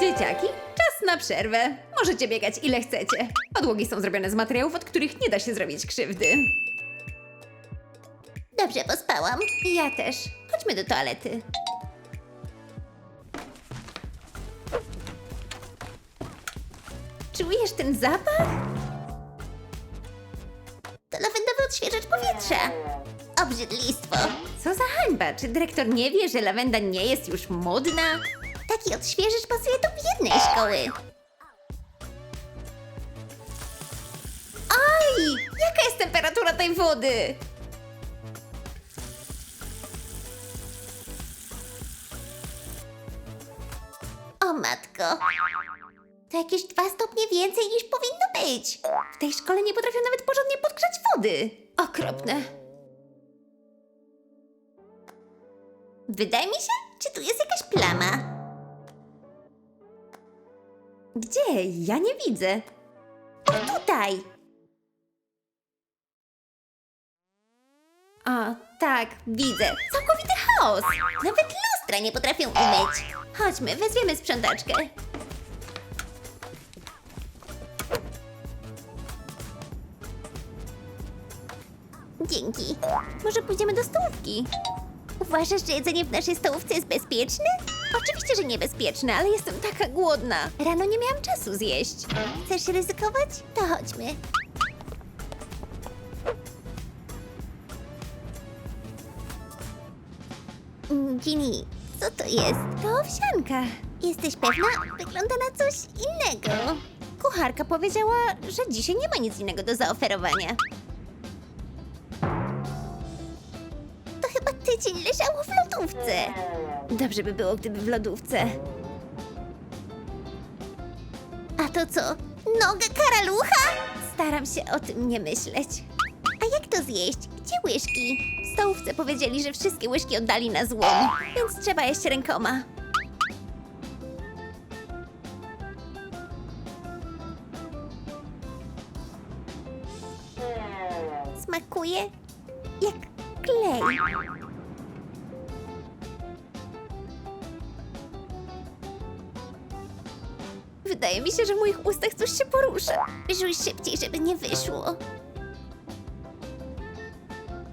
Dzieciaki, czas na przerwę. Możecie biegać ile chcecie. Podłogi są zrobione z materiałów, od których nie da się zrobić krzywdy. Dobrze pospałam. Ja też. Chodźmy do toalety. Czujesz ten zapach? To lawendowy odświeżacz powietrza. Obrzydlistwo. Co za hańba! Czy dyrektor nie wie, że lawenda nie jest już modna? Taki odświeżacz pasuje do biednej szkoły. Aj! Jaka jest temperatura tej wody? O matko. To jakieś dwa stopnie więcej niż powinno być. W tej szkole nie potrafią nawet porządnie podgrzać wody. Okropne. Wydaje mi się, czy tu jest jakaś plama. Gdzie? Ja nie widzę. O, tutaj. A, tak, widzę. Całkowity chaos. Nawet lustra nie potrafią umyć. Chodźmy, wezwiemy sprzątaczkę. Dzięki. Może pójdziemy do stołówki? Uważasz, że jedzenie w naszej stołówce jest bezpieczne? Oczywiście, że niebezpieczne, ale jestem taka głodna. Rano nie miałam czasu zjeść. Chcesz ryzykować? To chodźmy. Mm, Ginny, co to jest? To owsianka. Jesteś pewna? Wygląda na coś innego. Kucharka powiedziała, że dzisiaj nie ma nic innego do zaoferowania. Tydzień leżało w lodówce. Dobrze by było, gdyby w lodówce. A to co? Noga karalucha? Staram się o tym nie myśleć. A jak to zjeść? Gdzie łyżki? W stołówce powiedzieli, że wszystkie łyżki oddali na złom, więc trzeba jeść rękoma. Smakuje jak klej. Wydaje mi się, że w moich ustach coś się porusza. Żuj szybciej, żeby nie wyszło.